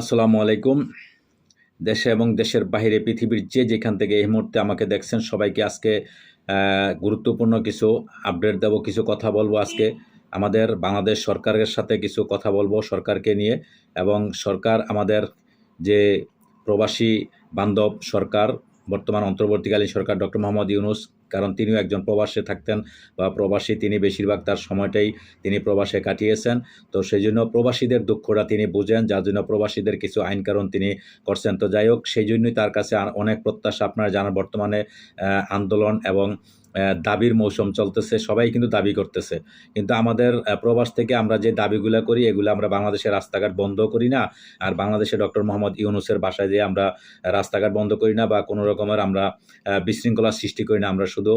আসসালামু আলাইকুম। দেশে এবং দেশের বাইরে পৃথিবীর যে যেখান থেকে এই মুহূর্তে আমাকে দেখছেন, সবাইকে আজকে গুরুত্বপূর্ণ কিছু আপডেট দেব, কিছু কথা বলব আজকে। আমাদের বাংলাদেশ সরকারের সাথে কিছু কথা বলব সরকারকে নিয়ে এবং সরকার আমাদের যে প্রবাসী বান্ধব সরকার, বর্তমান অন্তর্বর্তীকালীন সরকার ডক্টর মোহাম্মদ ইউনুস কারণ তিনিও একজন প্রবাসে থাকতেন বা প্রবাসী তিনি বেশিরভাগ তার সময়টাই তিনি প্রবাসে কাটিয়েছেন। তো সেই জন্য প্রবাসীদের দুঃখটা তিনি বুঝেন, যার জন্য প্রবাসীদের কিছু আইন কারণ তিনি করছেন। তো যাই হোক সেই জন্যই তার কাছে অনেক প্রত্যাশা আপনারা জানার বর্তমানে আন্দোলন এবং দাবির মৌসুম চলতেছে, সবাই কিন্তু দাবি করতেছে। কিন্তু আমাদের প্রবাস থেকে আমরা যে দাবিগুলো করি, এগুলো আমরা বাংলাদেশের রাস্তাঘাট বন্ধ করি না। আর বাংলাদেশে ডক্টর মোহাম্মদ ইউনুসের বাসায় যেয়ে আমরা রাস্তাঘাট বন্ধ করি না বা কোনো রকমের আমরা বিশৃঙ্খলা সৃষ্টি করি না, আমরা শুধু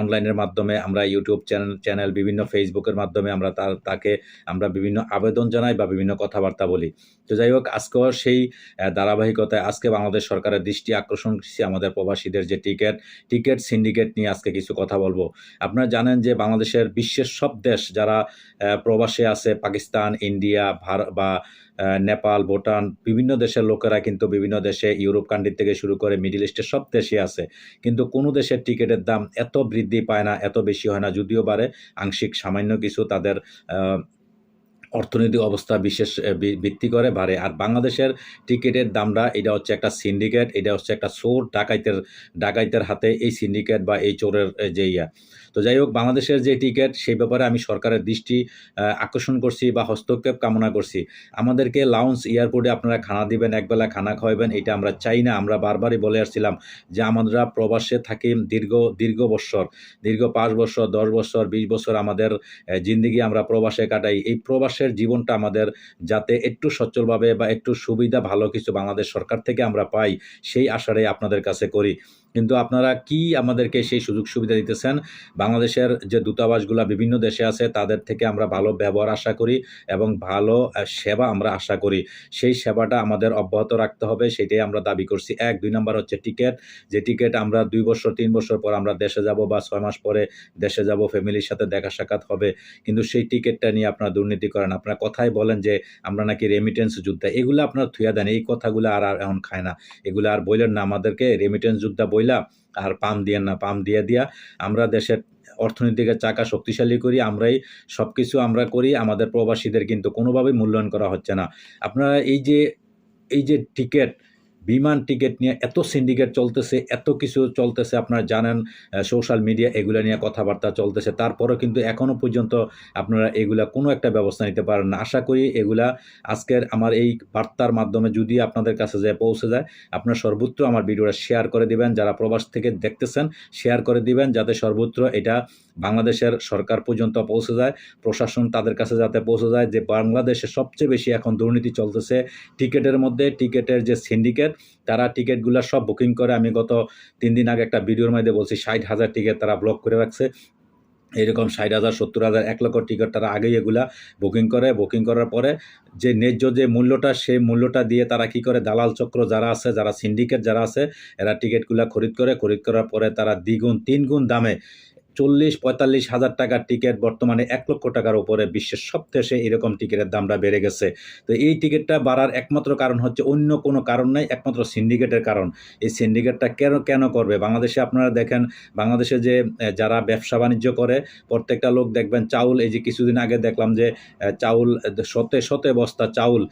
অনলাইনের মাধ্যমে আমরা ইউটিউব চ্যানেল চ্যানেল বিভিন্ন ফেসবুকের মাধ্যমে আমরা তার, তাকে আমরা বিভিন্ন আবেদন জানাই বা বিভিন্ন কথাবার্তা বলি। তো যাই হোক, আজকেও সেই ধারাবাহিকতায় আজকে বাংলাদেশ সরকারের দৃষ্টি আকর্ষণ করছি আমাদের প্রবাসীদের যে টিকিট টিকিট সিন্ডিকেট নিয়ে আজকে কিছু কথা বলব। আপনারা জানেন যে বাংলাদেশের বিশ্বের সব দেশ যারা প্রবাসে আছে, পাকিস্তান, ইন্ডিয়া বা নেপাল, ভুটান, বিভিন্ন দেশের লোকেরা কিন্তু বিভিন্ন দেশে ইউরোপ কান্ট্রি থেকে শুরু করে মিডিল ইস্টের সব দেশে আছে। কিন্তু কোনো দেশের টিকিটের দাম এত বৃদ্ধি পায় না, এত বেশি হয় না, যদিও বারে আংশিক সামান্য কিছু তাদের অর্থনৈতিক অবস্থা বিশেষ ভিত্তি করে বাড়ে। আর বাংলাদেশের টিকিটের দামটা, এটা হচ্ছে একটা সিন্ডিকেট, এটা হচ্ছে একটা চোর ডাকাইতের ডাকাইতের হাতে এই সিন্ডিকেট বা এই চোরের যে ইয়া। তো যাই হোক, বাংলাদেশের যে টিকিট সেই ব্যাপারে আমি সরকারের দৃষ্টি আকর্ষণ করছি বা হস্তক্ষেপ কামনা করছি। আমাদেরকে লাউন্স এয়ারপোর্টে আপনারা খানা দিবেন, একবেলা খানা খাওয়াবেন এটা আমরা চাই না। আমরা বারবারই বলে আসছিলাম যে আমরা প্রবাসে থাকি দীর্ঘ দীর্ঘ বৎসর দীর্ঘ পাঁচ বছর, দশ বছর, বিশ বছর আমাদের জিন্দিগি আমরা প্রবাসে কাটাই। এই প্রবাসের জীবনটা আমাদের যাতে একটু সচ্ছলভাবে বা একটু সুবিধা, ভালো কিছু বাংলাদেশ সরকার থেকে আমরা পাই, সেই আশারে আপনাদের কাছে করি। কিন্তু আপনারা কি আমাদেরকে সেই সুযোগ সুবিধা দিতেছেন? বাংলাদেশের যে দূতাবাসগুলো বিভিন্ন দেশে আছে, তাদের থেকে আমরা ভালো ব্যবহার আশা করি এবং ভালো সেবা আমরা আশা করি। সেই সেবাটা আমাদের অব্যাহত রাখতে হবে, সেটাই আমরা দাবি করছি। এক, দুই নম্বর হচ্ছে টিকিট। যে টিকিট আমরা দুই বছর, তিন বছর পর আমরা দেশে যাব বা ছয় মাস পরে দেশে যাব ফ্যামিলির সাথে দেখা সাক্ষাৎ হবে, কিন্তু সেই টিকিটটা নিয়ে আপনারা দুর্নীতি করেন। আপনারা কথাই বলেন যে আমরা নাকি রেমিটেন্স যোদ্ধা। এগুলো আপনারা থুয়া দেন, এই কথাগুলো আর এখন খায় না। এগুলো আর বললেন না আমাদেরকে রেমিটেন্স যোদ্ধা বইলা আর পাম দিয়ে না পাম দিয়ে দিয়া আমরা দেশের অর্থনীতিকে চাকা শক্তিশালী করি, আমরাই সব কিছু আমরা করি, আমাদের প্রবাসীদের কিন্তু কোনোভাবেই মূল্যায়ন করা হচ্ছে না। আপনারা এই যে এই যে টিকিট বিমান টিকিট নিয়ে এত সিন্ডিকেট চলতেছে, এত কিছু চলতেছে, আপনারা জানেন সোশ্যাল মিডিয়া এগুলা নিয়ে কথাবার্তা চলতেছে। তারপরেও কিন্তু এখনও পর্যন্ত আপনারা এগুলা কোনো একটা ব্যবস্থা নিতে পারেন না। আশা করি এগুলা আজকের আমার এই বার্তার মাধ্যমে যদি আপনাদের কাছে যায় পৌঁছে যায়, আপনারা সর্বত্র আমার ভিডিওটা শেয়ার করে দিবেন। যারা প্রবাস থেকে দেখতেছেন শেয়ার করে দিবেন যাতে সর্বত্র এটা বাংলাদেশের সরকার পর্যন্ত পৌঁছে যায়, প্রশাসন তাদের কাছে যাতে পৌঁছে যায় যে বাংলাদেশে সবচেয়ে বেশি এখন দুর্নীতি চলতেছে। টিকিটের মধ্যে, টিকিটের যে সিন্ডিকেট তারা টিকিটগুলো সব বুকিং করে। আমি গত তিন দিন আগে একটা ভিডিওর মধ্যে বলছি, ষাট হাজার টিকিট তারা ব্লক করে রাখছে। এরকম ষাট হাজার, সত্তর হাজার, এক লক্ষ টিকিট তারা আগেই এগুলা বুকিং করে। বুকিং করার পরে যে ন্যায্য যে মূল্যটা, সেই মূল্যটা দিয়ে তারা কি করে, দালাল চক্র যারা আছে, যারা সিন্ডিকেট যারা আছে, এরা টিকিটগুলা খরিদ করে। খরিদ করার পরে তারা দ্বিগুণ, তিনগুণ দামে চল্লিশ পঁয়তাল্লিশ হাজার টাকার টিকিট বর্তমানে এক লক্ষ টাকার উপরে বিশ্বের সব দেশে এরকম টিকিটের দামটা বেড়ে গেছে। তো এই টিকিটটা বাড়ার একমাত্র কারণ হচ্ছে অন্য কোনো কারণ নাই, একমাত্র সিন্ডিকেটের কারণ। এই সিন্ডিকেটটা কেন কেন করবে? বাংলাদেশে আপনারা দেখেন, বাংলাদেশে যে যারা ব্যবসা বাণিজ্য করে, প্রত্যেকটা লোক দেখবেন চাউল, এই যে কিছুদিন আগে দেখলাম যে চাউল শতে শতে বস্তা চাউল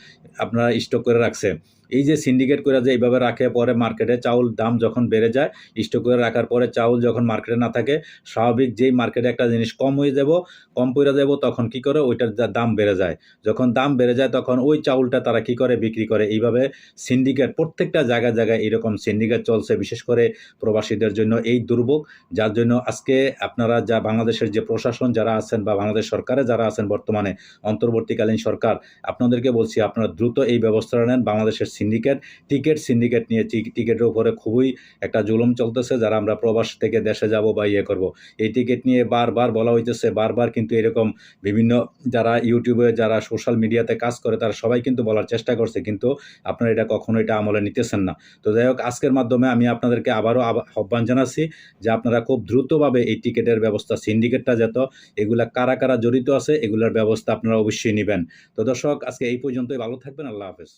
আপনারা স্টক করে রাখছে। এই যে সিন্ডিকেট করে যে এইভাবে রাখে, পরে মার্কেটে চাউল দাম যখন বেড়ে যায় স্টক করে রাখার পরে চাউল যখন মার্কেটে না থাকে, স্বাভাবিক যেই মার্কেটে একটা জিনিস কম হয়ে যাব, কম পড়ে যাব, তখন কি করে? ওইটার দাম বেড়ে যায়। যখন দাম বেড়ে যায়, তখন ওই চাউলটা তারা কি করে? বিক্রি করে। এইভাবে সিন্ডিকেট প্রত্যেকটা জায়গায় জায়গায় এরকম সিন্ডিকেট চলছে, বিশেষ করে প্রবাসীদের জন্য এই দুর্ভোগ, যার জন্য আজকে আপনারা যা বাংলাদেশের যে প্রশাসন যারা আছেন বা বাংলাদেশ সরকারে যারা আছেন বর্তমানে, অন্তর্বর্তীকালীন সরকার, আপনাদেরকে বলছি আপনারা দ্রুত এই ব্যবস্থাটা নেন, বাংলাদেশের সিন্ডিকেট টিকিট সিন্ডিকেট নিয়ে টিকিটের উপরে খুবই একটা জুলুম চলতেছে, যারা আমরা প্রবাস থেকে দেশে যাব বা ইয়ে করব। এই টিকিট নিয়ে বারবার বলা হইতেছে, বারবার কিন্তু এরকম বিভিন্ন যারা ইউটিউবে যারা সোশ্যাল মিডিয়াতে কাজ করে, তারা সবাই কিন্তু বলার চেষ্টা করছে, কিন্তু আপনারা এটা কখনো এটা আমলে নিতেছেন না। তো যাই হোক, আজকের মাধ্যমে আমি আপনাদেরকে আবারও আহ্বান জানাচ্ছি যে আপনারা খুব দ্রুতভাবে এই টিকিটের ব্যবস্থা সিন্ডিকেটটা যেত, এগুলা কারা কারা জড়িত আছে, এগুলার ব্যবস্থা আপনারা অবশ্যই নেবেন। তো দর্শক, আজকে এই পর্যন্তই, ভালো থাকবেন, আল্লাহ হাফেজ।